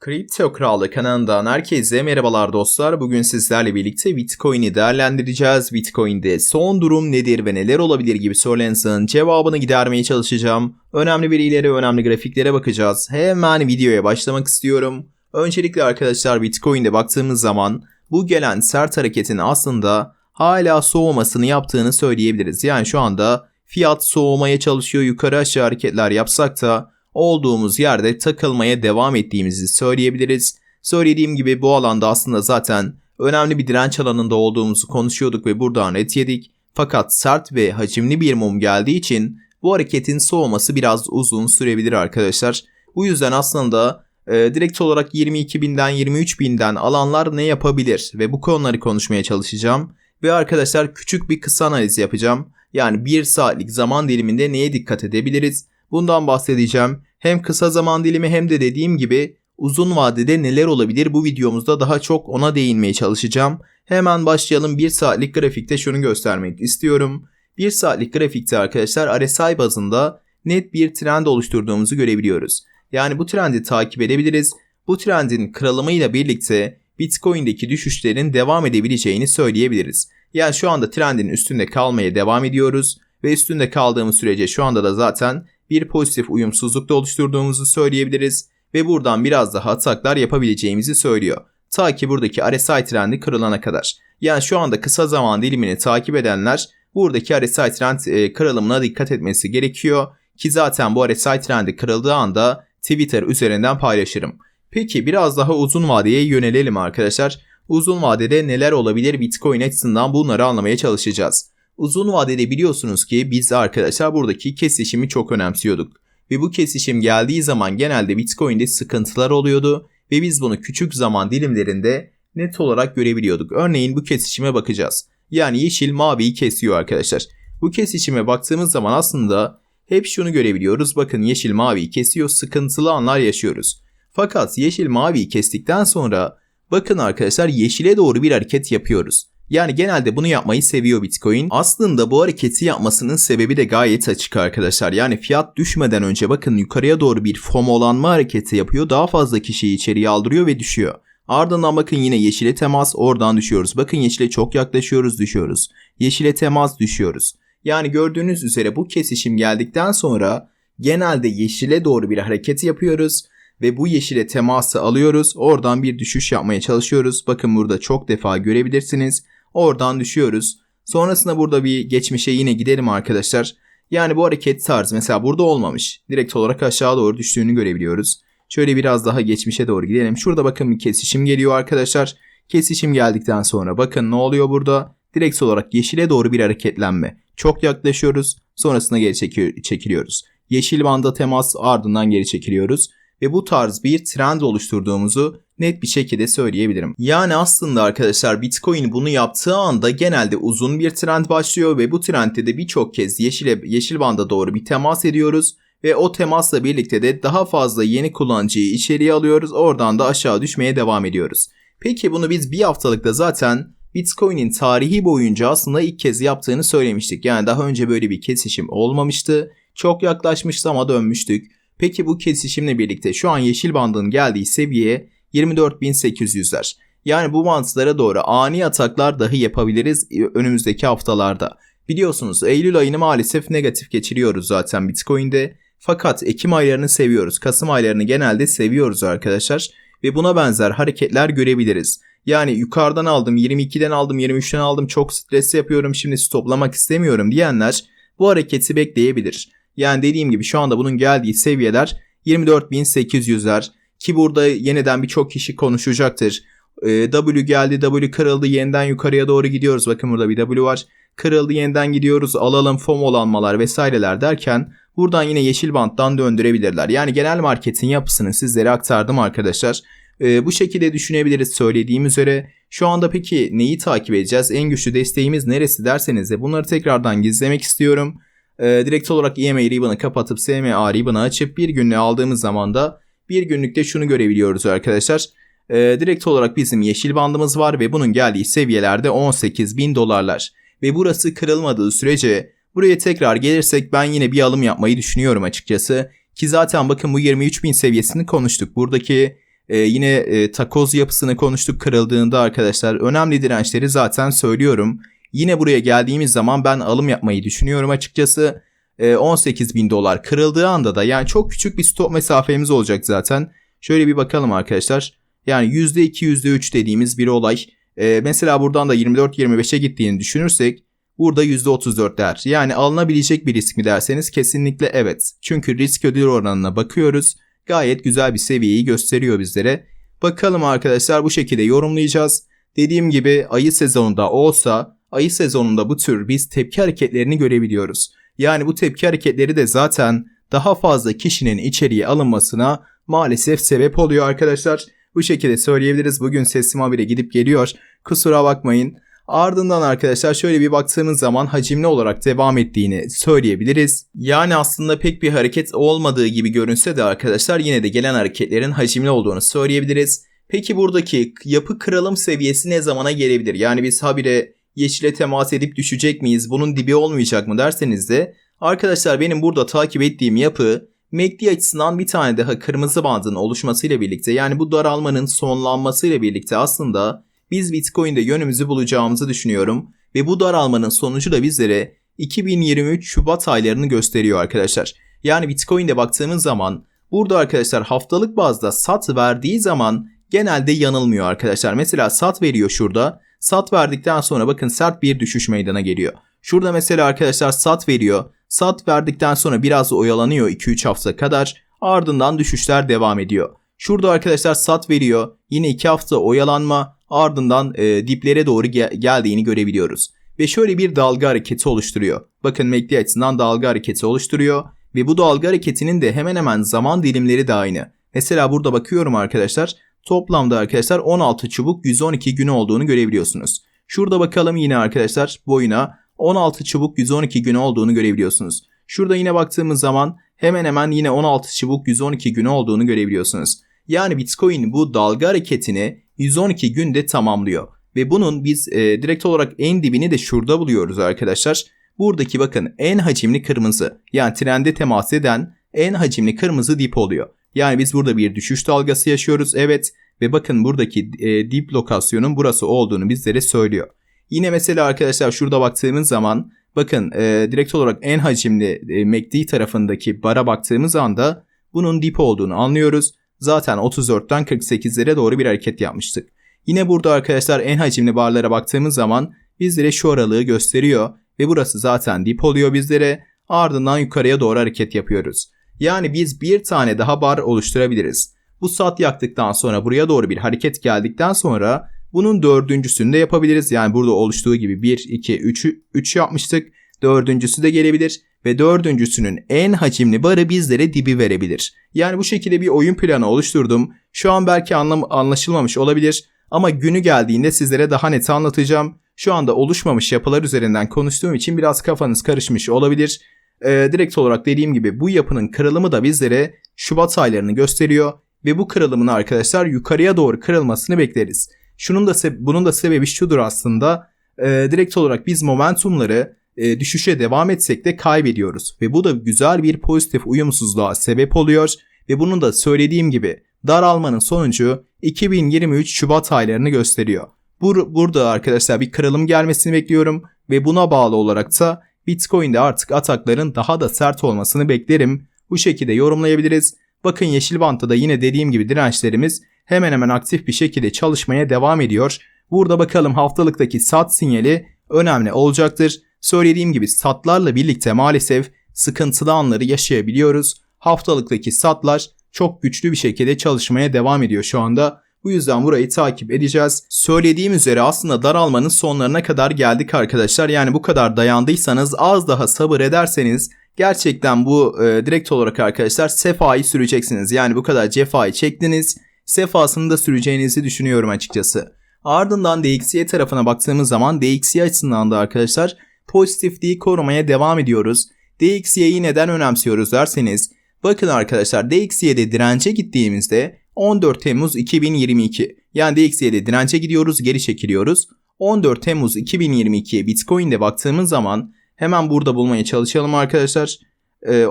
Kripto Kralı kanalından herkese merhabalar dostlar. Bugün sizlerle birlikte Bitcoin'i değerlendireceğiz. Bitcoin'de son durum nedir ve neler olabilir gibi sorularınızın cevabını gidermeye çalışacağım. Önemli verilere, önemli grafiklere bakacağız. Hemen videoya başlamak istiyorum. Öncelikle arkadaşlar Bitcoin'de baktığımız zaman bu gelen sert hareketin aslında hala soğumasını yaptığını söyleyebiliriz. Yani şu anda fiyat soğumaya çalışıyor yukarı aşağı hareketler yapsak da olduğumuz yerde takılmaya devam ettiğimizi söyleyebiliriz. Söylediğim gibi bu alanda aslında zaten önemli bir direnç alanında olduğumuzu konuşuyorduk ve buradan ret yedik. Fakat sert ve hacimli bir mum geldiği için bu hareketin soğuması biraz uzun sürebilir arkadaşlar. Bu yüzden aslında e, direkt olarak 22.000'den 23.000'den alanlar ne yapabilir ve bu konuları konuşmaya çalışacağım. Ve arkadaşlar küçük bir kısa analiz yapacağım. Yani bir saatlik zaman diliminde neye dikkat edebiliriz? Bundan bahsedeceğim. Hem kısa zaman dilimi hem de dediğim gibi uzun vadede neler olabilir bu videomuzda daha çok ona değinmeye çalışacağım. Hemen başlayalım. 1 saatlik grafikte şunu göstermek istiyorum. 1 saatlik grafikte arkadaşlar RSI bazında net bir trend oluşturduğumuzu görebiliyoruz. Yani bu trendi takip edebiliriz. Bu trendin kırılımıyla birlikte Bitcoin'deki düşüşlerin devam edebileceğini söyleyebiliriz. Yani şu anda trendin üstünde kalmaya devam ediyoruz ve üstünde kaldığımız sürece şu anda da zaten bir pozitif uyumsuzluk da oluşturduğumuzu söyleyebiliriz ve buradan biraz daha ataklar yapabileceğimizi söylüyor. Ta ki buradaki RSI trendi kırılana kadar. Yani şu anda kısa zaman dilimini takip edenler buradaki RSI trend e, kırılımına dikkat etmesi gerekiyor. Ki zaten bu RSI trendi kırıldığı anda Twitter üzerinden paylaşırım. Peki biraz daha uzun vadeye yönelelim arkadaşlar. Uzun vadede neler olabilir Bitcoin açısından bunları anlamaya çalışacağız. Uzun vadede biliyorsunuz ki biz arkadaşlar buradaki kesişimi çok önemsiyorduk. Ve bu kesişim geldiği zaman genelde Bitcoin'de sıkıntılar oluyordu ve biz bunu küçük zaman dilimlerinde net olarak görebiliyorduk. Örneğin bu kesişime bakacağız. Yani yeşil maviyi kesiyor arkadaşlar. Bu kesişime baktığımız zaman aslında hep şunu görebiliyoruz. Bakın yeşil maviyi kesiyor, sıkıntılı anlar yaşıyoruz. Fakat yeşil maviyi kestikten sonra bakın arkadaşlar yeşile doğru bir hareket yapıyoruz. Yani genelde bunu yapmayı seviyor Bitcoin. Aslında bu hareketi yapmasının sebebi de gayet açık arkadaşlar. Yani fiyat düşmeden önce bakın yukarıya doğru bir FOMO'lanma hareketi yapıyor. Daha fazla kişiyi içeriye aldırıyor ve düşüyor. Ardından bakın yine yeşile temas oradan düşüyoruz. Bakın yeşile çok yaklaşıyoruz düşüyoruz. Yeşile temas düşüyoruz. Yani gördüğünüz üzere bu kesişim geldikten sonra genelde yeşile doğru bir hareket yapıyoruz ve bu yeşile teması alıyoruz. Oradan bir düşüş yapmaya çalışıyoruz. Bakın burada çok defa görebilirsiniz. Oradan düşüyoruz. Sonrasında burada bir geçmişe yine gidelim arkadaşlar. Yani bu hareket tarzı mesela burada olmamış. Direkt olarak aşağı doğru düştüğünü görebiliyoruz. Şöyle biraz daha geçmişe doğru gidelim. Şurada bakın bir kesişim geliyor arkadaşlar. Kesişim geldikten sonra bakın ne oluyor burada? Direkt olarak yeşile doğru bir hareketlenme. Çok yaklaşıyoruz. Sonrasında geri çekiliyoruz. Yeşil banda temas ardından geri çekiliyoruz ve bu tarz bir trend oluşturduğumuzu net bir şekilde söyleyebilirim. Yani aslında arkadaşlar Bitcoin bunu yaptığı anda genelde uzun bir trend başlıyor ve bu trendde de birçok kez yeşile, yeşil banda doğru bir temas ediyoruz ve o temasla birlikte de daha fazla yeni kullanıcıyı içeriye alıyoruz. Oradan da aşağı düşmeye devam ediyoruz. Peki bunu biz bir haftalıkta zaten Bitcoin'in tarihi boyunca aslında ilk kez yaptığını söylemiştik. Yani daha önce böyle bir kesişim olmamıştı. Çok yaklaşmıştı ama dönmüştük. Peki bu kesişimle birlikte şu an yeşil bandın geldiği seviye 24.800'ler. Yani bu bantlara doğru ani ataklar dahi yapabiliriz önümüzdeki haftalarda. Biliyorsunuz Eylül ayını maalesef negatif geçiriyoruz zaten Bitcoin'de. Fakat Ekim aylarını seviyoruz. Kasım aylarını genelde seviyoruz arkadaşlar. Ve buna benzer hareketler görebiliriz. Yani yukarıdan aldım, 22'den aldım, 23'ten aldım, çok stresli yapıyorum, şimdi stoplamak istemiyorum diyenler bu hareketi bekleyebilir. Yani dediğim gibi şu anda bunun geldiği seviyeler 24.800'ler ki burada yeniden birçok kişi konuşacaktır. Ee, w geldi, W kırıldı, yeniden yukarıya doğru gidiyoruz. Bakın burada bir W var. Kırıldı, yeniden gidiyoruz, alalım, FOMO'lanmalar vesaireler derken buradan yine yeşil banttan döndürebilirler. Yani genel marketin yapısını sizlere aktardım arkadaşlar. Ee, bu şekilde düşünebiliriz söylediğim üzere. Şu anda peki neyi takip edeceğiz? En güçlü desteğimiz neresi derseniz de bunları tekrardan gizlemek istiyorum e, direkt olarak EMA ribbon'ı kapatıp SMA ribbon'ı açıp bir günlüğe aldığımız zaman da bir günlükte şunu görebiliyoruz arkadaşlar. E, direkt olarak bizim yeşil bandımız var ve bunun geldiği seviyelerde 18 bin dolarlar. Ve burası kırılmadığı sürece buraya tekrar gelirsek ben yine bir alım yapmayı düşünüyorum açıkçası. Ki zaten bakın bu 23 bin seviyesini konuştuk. Buradaki Ee, yine e, takoz yapısını konuştuk kırıldığında arkadaşlar. Önemli dirençleri zaten söylüyorum. Yine buraya geldiğimiz zaman ben alım yapmayı düşünüyorum açıkçası. Ee, 18 bin dolar kırıldığı anda da yani çok küçük bir stop mesafemiz olacak zaten. Şöyle bir bakalım arkadaşlar. Yani %2 %3 dediğimiz bir olay. Ee, mesela buradan da 24-25'e gittiğini düşünürsek burada %34 der. Yani alınabilecek bir risk mi derseniz kesinlikle evet. Çünkü risk ödül oranına bakıyoruz. Gayet güzel bir seviyeyi gösteriyor bizlere. Bakalım arkadaşlar bu şekilde yorumlayacağız. Dediğim gibi ayı sezonunda olsa ayı sezonunda bu tür biz tepki hareketlerini görebiliyoruz. Yani bu tepki hareketleri de zaten daha fazla kişinin içeriye alınmasına maalesef sebep oluyor arkadaşlar. Bu şekilde söyleyebiliriz. Bugün sesim habire gidip geliyor. Kusura bakmayın. Ardından arkadaşlar şöyle bir baktığımız zaman hacimli olarak devam ettiğini söyleyebiliriz. Yani aslında pek bir hareket olmadığı gibi görünse de arkadaşlar yine de gelen hareketlerin hacimli olduğunu söyleyebiliriz. Peki buradaki yapı kırılım seviyesi ne zamana gelebilir? Yani biz habire yeşile temas edip düşecek miyiz? Bunun dibi olmayacak mı derseniz de arkadaşlar benim burada takip ettiğim yapı MACD açısından bir tane daha kırmızı bandın oluşmasıyla birlikte yani bu daralmanın sonlanmasıyla birlikte aslında biz Bitcoin'de yönümüzü bulacağımızı düşünüyorum ve bu daralmanın sonucu da bizlere 2023 Şubat aylarını gösteriyor arkadaşlar. Yani Bitcoin'de baktığımız zaman burada arkadaşlar haftalık bazda sat verdiği zaman genelde yanılmıyor arkadaşlar. Mesela sat veriyor şurada. Sat verdikten sonra bakın sert bir düşüş meydana geliyor. Şurada mesela arkadaşlar sat veriyor. Sat verdikten sonra biraz oyalanıyor 2-3 hafta kadar. Ardından düşüşler devam ediyor. Şurada arkadaşlar sat veriyor. Yine 2 hafta oyalanma ardından e, diplere doğru gel- geldiğini görebiliyoruz. Ve şöyle bir dalga hareketi oluşturuyor. Bakın MACD açısından dalga hareketi oluşturuyor. Ve bu dalga hareketinin de hemen hemen zaman dilimleri de aynı. Mesela burada bakıyorum arkadaşlar. Toplamda arkadaşlar 16 çubuk 112 gün olduğunu görebiliyorsunuz. Şurada bakalım yine arkadaşlar boyuna 16 çubuk 112 gün olduğunu görebiliyorsunuz. Şurada yine baktığımız zaman hemen hemen yine 16 çubuk 112 gün olduğunu görebiliyorsunuz. Yani Bitcoin bu dalga hareketini 112 günde tamamlıyor. Ve bunun biz e, direkt olarak en dibini de şurada buluyoruz arkadaşlar. Buradaki bakın en hacimli kırmızı yani trende temas eden en hacimli kırmızı dip oluyor. Yani biz burada bir düşüş dalgası yaşıyoruz evet ve bakın buradaki e, dip lokasyonun burası olduğunu bizlere söylüyor. Yine mesela arkadaşlar şurada baktığımız zaman bakın e, direkt olarak en hacimli e, MACD tarafındaki bara baktığımız anda bunun dip olduğunu anlıyoruz. Zaten 34'ten 48'lere doğru bir hareket yapmıştık. Yine burada arkadaşlar en hacimli barlara baktığımız zaman bizlere şu aralığı gösteriyor ve burası zaten dip oluyor bizlere. Ardından yukarıya doğru hareket yapıyoruz. Yani biz bir tane daha bar oluşturabiliriz. Bu sat yaktıktan sonra buraya doğru bir hareket geldikten sonra bunun dördüncüsünü de yapabiliriz. Yani burada oluştuğu gibi 1, 2, 3, 3 yapmıştık. Dördüncüsü de gelebilir ve dördüncüsünün en hacimli barı bizlere dibi verebilir. Yani bu şekilde bir oyun planı oluşturdum. Şu an belki anlam anlaşılmamış olabilir ama günü geldiğinde sizlere daha net anlatacağım. Şu anda oluşmamış yapılar üzerinden konuştuğum için biraz kafanız karışmış olabilir. Ee, direkt olarak dediğim gibi bu yapının kırılımı da bizlere Şubat aylarını gösteriyor ve bu kırılımın arkadaşlar yukarıya doğru kırılmasını bekleriz. Şunun da bunun da sebebi şudur aslında. E, direkt olarak biz momentumları e, düşüşe devam etsek de kaybediyoruz ve bu da güzel bir pozitif uyumsuzluğa sebep oluyor ve bunun da söylediğim gibi daralmanın sonucu 2023 Şubat aylarını gösteriyor. Bur burada arkadaşlar bir kırılım gelmesini bekliyorum ve buna bağlı olarak da Bitcoin'de artık atakların daha da sert olmasını beklerim. Bu şekilde yorumlayabiliriz. Bakın yeşil bantta da yine dediğim gibi dirençlerimiz hemen hemen aktif bir şekilde çalışmaya devam ediyor. Burada bakalım haftalıktaki sat sinyali önemli olacaktır. Söylediğim gibi satlarla birlikte maalesef sıkıntılı anları yaşayabiliyoruz. Haftalıktaki satlar çok güçlü bir şekilde çalışmaya devam ediyor şu anda. Bu yüzden burayı takip edeceğiz. Söylediğim üzere aslında daralmanın sonlarına kadar geldik arkadaşlar. Yani bu kadar dayandıysanız az daha sabır ederseniz gerçekten bu e, direkt olarak arkadaşlar sefayı süreceksiniz. Yani bu kadar cefayı çektiniz. Sefasını da süreceğinizi düşünüyorum açıkçası. Ardından DXY tarafına baktığımız zaman DXY açısından da arkadaşlar pozitifliği korumaya devam ediyoruz. DXY'yi neden önemsiyoruz derseniz bakın arkadaşlar DXY'de dirence gittiğimizde 14 Temmuz 2022 yani DXY'de dirence gidiyoruz geri çekiliyoruz. 14 Temmuz 2022'ye Bitcoin'de baktığımız zaman hemen burada bulmaya çalışalım arkadaşlar.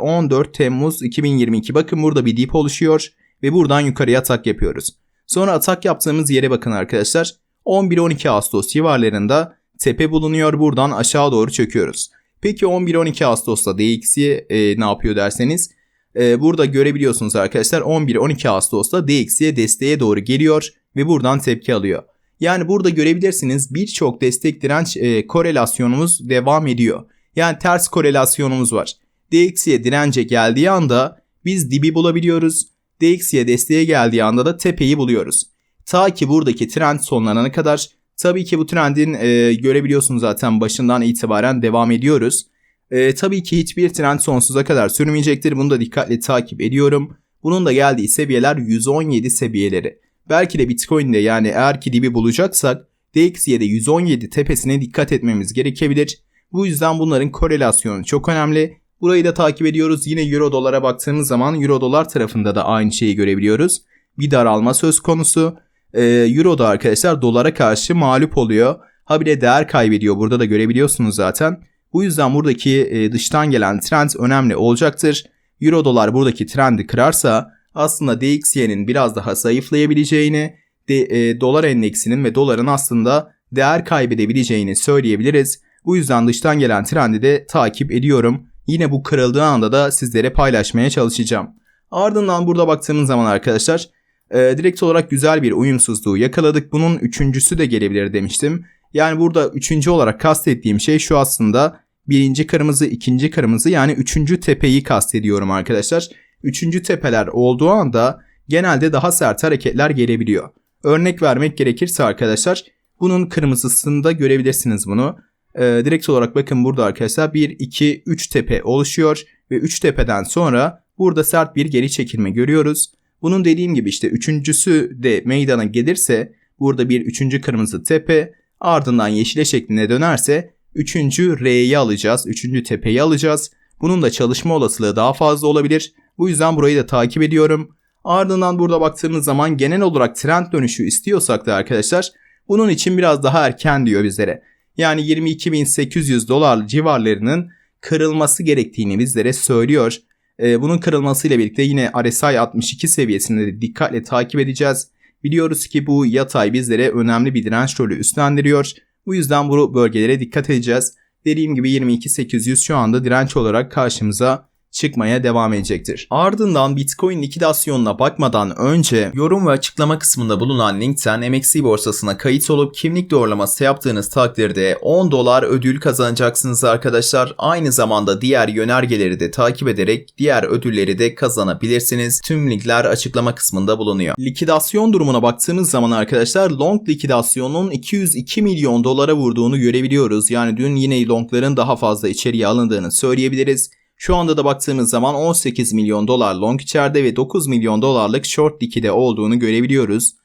14 Temmuz 2022 bakın burada bir dip oluşuyor ve buradan yukarıya atak yapıyoruz. Sonra atak yaptığımız yere bakın arkadaşlar. 11-12 Ağustos civarlarında tepe bulunuyor. Buradan aşağı doğru çöküyoruz. Peki 11-12 Ağustos'ta DXY e, ne yapıyor derseniz e, burada görebiliyorsunuz arkadaşlar 11-12 Ağustos'ta DXY desteğe doğru geliyor ve buradan tepki alıyor. Yani burada görebilirsiniz birçok destek direnç e, korelasyonumuz devam ediyor. Yani ters korelasyonumuz var. DXY dirence geldiği anda biz dibi bulabiliyoruz. DXY desteğe geldiği anda da tepeyi buluyoruz. Ta ki buradaki trend sonlanana kadar tabii ki bu trendin e, görebiliyorsunuz zaten başından itibaren devam ediyoruz. E, tabii ki hiçbir trend sonsuza kadar sürmeyecektir. Bunu da dikkatle takip ediyorum. Bunun da geldiği seviyeler 117 seviyeleri. Belki de Bitcoin'de yani eğer ki dibi bulacaksak DXY'de 117 tepesine dikkat etmemiz gerekebilir. Bu yüzden bunların korelasyonu çok önemli. Burayı da takip ediyoruz. Yine Euro dolara baktığımız zaman Euro dolar tarafında da aynı şeyi görebiliyoruz. Bir daralma söz konusu. Ee, Euro da arkadaşlar dolara karşı mağlup oluyor. Habire değer kaybediyor. Burada da görebiliyorsunuz zaten. Bu yüzden buradaki e, dıştan gelen trend önemli olacaktır. Euro dolar buradaki trendi kırarsa aslında DXY'nin biraz daha zayıflayabileceğini, e, dolar endeksinin ve doların aslında değer kaybedebileceğini söyleyebiliriz. Bu yüzden dıştan gelen trendi de takip ediyorum. Yine bu kırıldığı anda da sizlere paylaşmaya çalışacağım. Ardından burada baktığımız zaman arkadaşlar e, direkt olarak güzel bir uyumsuzluğu yakaladık. Bunun üçüncüsü de gelebilir demiştim. Yani burada üçüncü olarak kastettiğim şey şu aslında birinci kırmızı, ikinci kırmızı yani üçüncü tepeyi kastediyorum arkadaşlar. Üçüncü tepeler olduğu anda genelde daha sert hareketler gelebiliyor. Örnek vermek gerekirse arkadaşlar bunun kırmızısında görebilirsiniz bunu. Ee, direkt olarak bakın burada arkadaşlar 1, 2, 3 tepe oluşuyor ve 3 tepeden sonra burada sert bir geri çekilme görüyoruz. Bunun dediğim gibi işte üçüncüsü de meydana gelirse burada bir üçüncü kırmızı tepe ardından yeşile şeklinde dönerse üçüncü R'yi alacağız. Üçüncü tepeyi alacağız. Bunun da çalışma olasılığı daha fazla olabilir. Bu yüzden burayı da takip ediyorum. Ardından burada baktığımız zaman genel olarak trend dönüşü istiyorsak da arkadaşlar bunun için biraz daha erken diyor bizlere. Yani 22.800 dolar civarlarının kırılması gerektiğini bizlere söylüyor. Ee, bunun kırılmasıyla birlikte yine RSI 62 seviyesinde de dikkatle takip edeceğiz. Biliyoruz ki bu yatay bizlere önemli bir direnç rolü üstlendiriyor. Bu yüzden bu bölgelere dikkat edeceğiz. Dediğim gibi 22.800 şu anda direnç olarak karşımıza çıkmaya devam edecektir. Ardından Bitcoin likidasyonuna bakmadan önce yorum ve açıklama kısmında bulunan linkten MXC borsasına kayıt olup kimlik doğrulaması yaptığınız takdirde 10 dolar ödül kazanacaksınız arkadaşlar. Aynı zamanda diğer yönergeleri de takip ederek diğer ödülleri de kazanabilirsiniz. Tüm linkler açıklama kısmında bulunuyor. Likidasyon durumuna baktığımız zaman arkadaşlar long likidasyonun 202 milyon dolara vurduğunu görebiliyoruz. Yani dün yine longların daha fazla içeriye alındığını söyleyebiliriz. Şu anda da baktığımız zaman 18 milyon dolar long içeride ve 9 milyon dolarlık short likide olduğunu görebiliyoruz.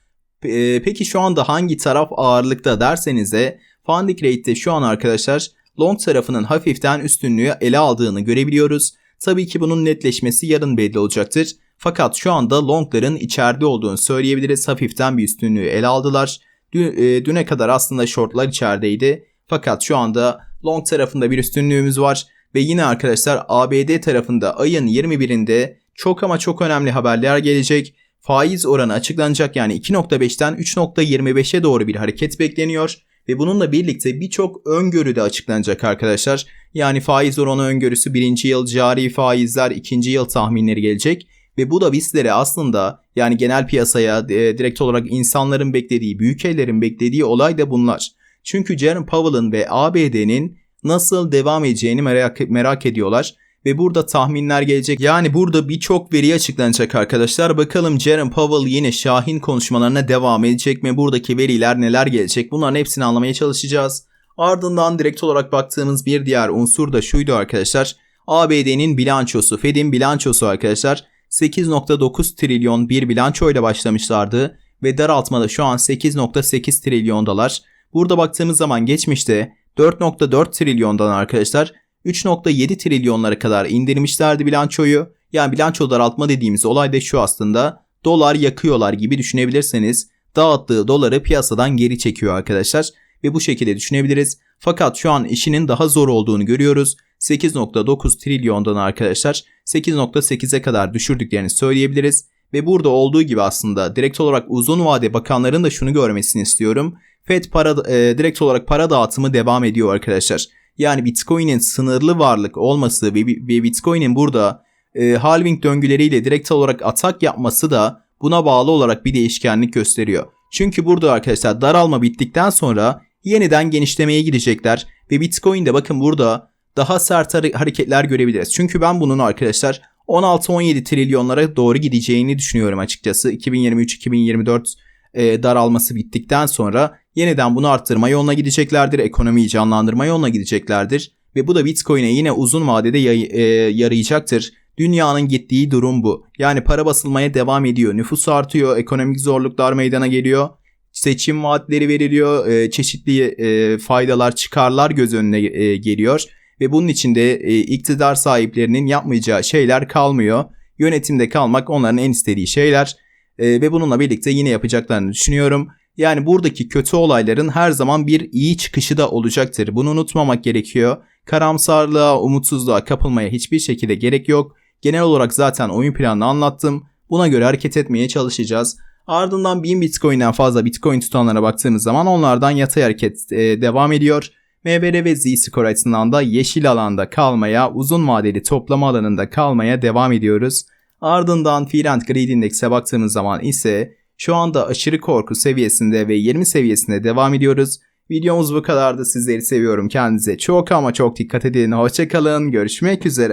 E, peki şu anda hangi taraf ağırlıkta derseniz de Funding Rate'de şu an arkadaşlar long tarafının hafiften üstünlüğü ele aldığını görebiliyoruz. Tabii ki bunun netleşmesi yarın belli olacaktır. Fakat şu anda longların içeride olduğunu söyleyebiliriz. Hafiften bir üstünlüğü ele aldılar. E, düne kadar aslında shortlar içerideydi. Fakat şu anda long tarafında bir üstünlüğümüz var. Ve yine arkadaşlar ABD tarafında ayın 21'inde çok ama çok önemli haberler gelecek. Faiz oranı açıklanacak yani 2.5'ten 3.25'e doğru bir hareket bekleniyor. Ve bununla birlikte birçok öngörü de açıklanacak arkadaşlar. Yani faiz oranı öngörüsü birinci yıl cari faizler ikinci yıl tahminleri gelecek. Ve bu da bizlere aslında yani genel piyasaya e, direkt olarak insanların beklediği, büyük ellerin beklediği olay da bunlar. Çünkü Jerome Powell'ın ve ABD'nin nasıl devam edeceğini merak, merak ediyorlar. Ve burada tahminler gelecek. Yani burada birçok veri açıklanacak arkadaşlar. Bakalım Jerome Powell yine Şahin konuşmalarına devam edecek mi? Buradaki veriler neler gelecek? Bunların hepsini anlamaya çalışacağız. Ardından direkt olarak baktığımız bir diğer unsur da şuydu arkadaşlar. ABD'nin bilançosu, Fed'in bilançosu arkadaşlar 8.9 trilyon bir bilançoyla başlamışlardı ve daraltmada şu an 8.8 trilyon dolar. Burada baktığımız zaman geçmişte 4.4 trilyondan arkadaşlar 3.7 trilyonlara kadar indirmişlerdi bilançoyu. Yani bilanço daraltma dediğimiz olay da şu aslında dolar yakıyorlar gibi düşünebilirseniz dağıttığı doları piyasadan geri çekiyor arkadaşlar ve bu şekilde düşünebiliriz. Fakat şu an işinin daha zor olduğunu görüyoruz. 8.9 trilyondan arkadaşlar 8.8'e kadar düşürdüklerini söyleyebiliriz. Ve burada olduğu gibi aslında direkt olarak uzun vade bakanların da şunu görmesini istiyorum. Fed para e, direkt olarak para dağıtımı devam ediyor arkadaşlar. Yani Bitcoin'in sınırlı varlık olması ve, ve Bitcoin'in burada e, halving döngüleriyle direkt olarak atak yapması da buna bağlı olarak bir değişkenlik gösteriyor. Çünkü burada arkadaşlar daralma bittikten sonra yeniden genişlemeye gidecekler ve Bitcoin'de bakın burada daha sert hare- hareketler görebiliriz. Çünkü ben bunun arkadaşlar 16-17 trilyonlara doğru gideceğini düşünüyorum açıkçası. 2023-2024 e, daralması bittikten sonra yeniden bunu arttırma yoluna gideceklerdir. Ekonomiyi canlandırma yoluna gideceklerdir. Ve bu da Bitcoin'e yine uzun vadede e, yarayacaktır. Dünyanın gittiği durum bu. Yani para basılmaya devam ediyor. Nüfus artıyor. Ekonomik zorluklar meydana geliyor. Seçim vaatleri veriliyor. e, çeşitli e, faydalar, çıkarlar göz önüne geliyor. Ve bunun içinde iktidar sahiplerinin yapmayacağı şeyler kalmıyor. Yönetimde kalmak onların en istediği şeyler. Ve bununla birlikte yine yapacaklarını düşünüyorum. Yani buradaki kötü olayların her zaman bir iyi çıkışı da olacaktır. Bunu unutmamak gerekiyor. Karamsarlığa, umutsuzluğa kapılmaya hiçbir şekilde gerek yok. Genel olarak zaten oyun planını anlattım. Buna göre hareket etmeye çalışacağız. Ardından 1000 Bitcoin'den fazla Bitcoin tutanlara baktığımız zaman onlardan yatay hareket e, devam ediyor. MBR ve Z-Score açısından da yeşil alanda kalmaya, uzun vadeli toplama alanında kalmaya devam ediyoruz. Ardından Fear and Greed Index'e baktığımız zaman ise şu anda aşırı korku seviyesinde ve 20 seviyesinde devam ediyoruz. Videomuz bu kadardı. Sizleri seviyorum. Kendinize çok ama çok dikkat edin. Hoşçakalın. Görüşmek üzere.